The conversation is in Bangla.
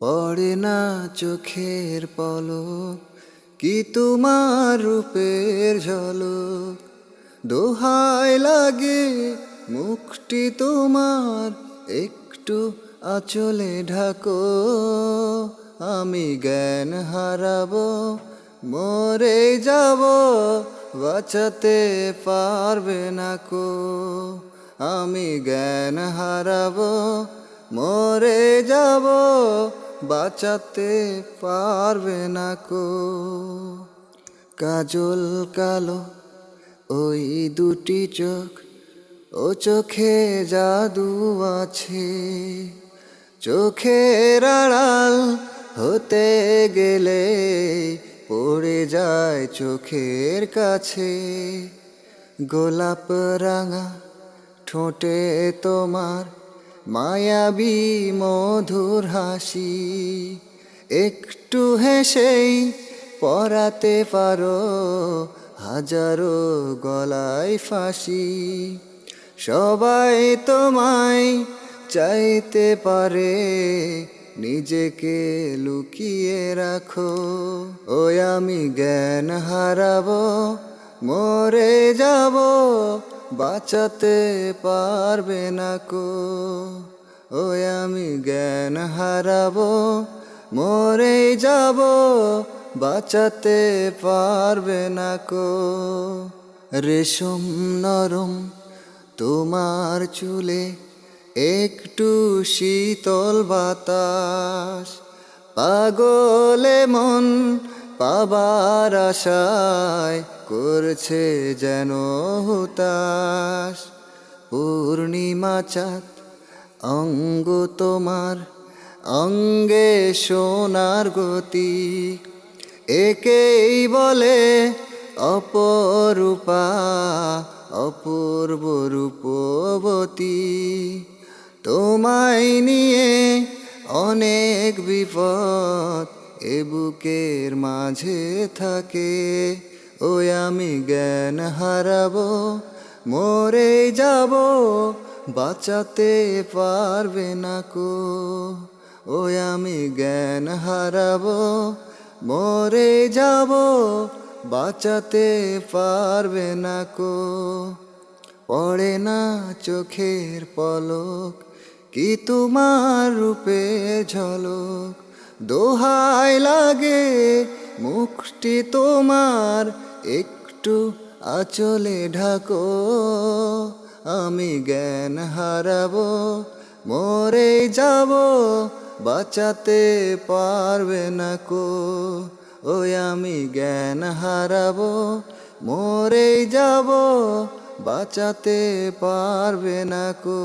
পড়ে না চোখের পলক, কি তোমার রূপের ঝলক? দোহাই লাগে মুখটি তোমার, একটু আচলে ঢাকো। আমি জ্ঞান হারাবো, মরে যাব, বাঁচাতে পারবে না কো। আমি জ্ঞান হারাবো, মরে যাব বাঁচাতে পারবে না কো। কাজল কালো, ওই দুটি চোখ, ও চোখে জাদু আছে। চোখের আড়াল হতে গেলে পড়ে যায় চোখের কাছে। গোলাপ রাঙা ঠোঁটে তোমার মায়াবী মধুর হাসি। একটু হেসেই পরাতে পারো হাজারো গলায় ফাঁসি। সবাই তোমায় চাইতে পারে, নিজেকে লুকিয়ে রাখো। ওই আমি জ্ঞান হারাবো, মরে যাব বাঁচাতে পারবে না কো। ওই আমি জ্ঞান হারাবো মরে যাব, বাঁচাতে পারবে না কো। রেশম নরম তোমার চুলে একটু শীতল বাতাস, পাগলে মন পাবার আশায় করছে যেন হুতাশ। পূর্ণিমা চাঁদ, অঙ্গ তোমার, অঙ্গে সোনার গতি। একেই বলে অপরূপা, অপূর্ব রূপবতী। তোমায় নিয়ে অনেক বিপদ এ বুকের মাঝে থাকে, ওই আমি জ্ঞান হারাবো, মরে যাব, বাঁচাতে পারবে না কো। ওই আমি জ্ঞান হারাবো, মরে যাব, বাঁচাতে পারবে না কো। পড়ে না চোখের পলক, কি তোমার রূপে ঝলক? দোহাই লাগে, মুখটি তোমার একটু আচলে ঢাকো, আমি জ্ঞান হারাবো, মরে যাব, বাঁচাতে পারবে না কো, ওই আমি জ্ঞান হারাবো, মরে যাব, বাঁচাতে পারবে না কো।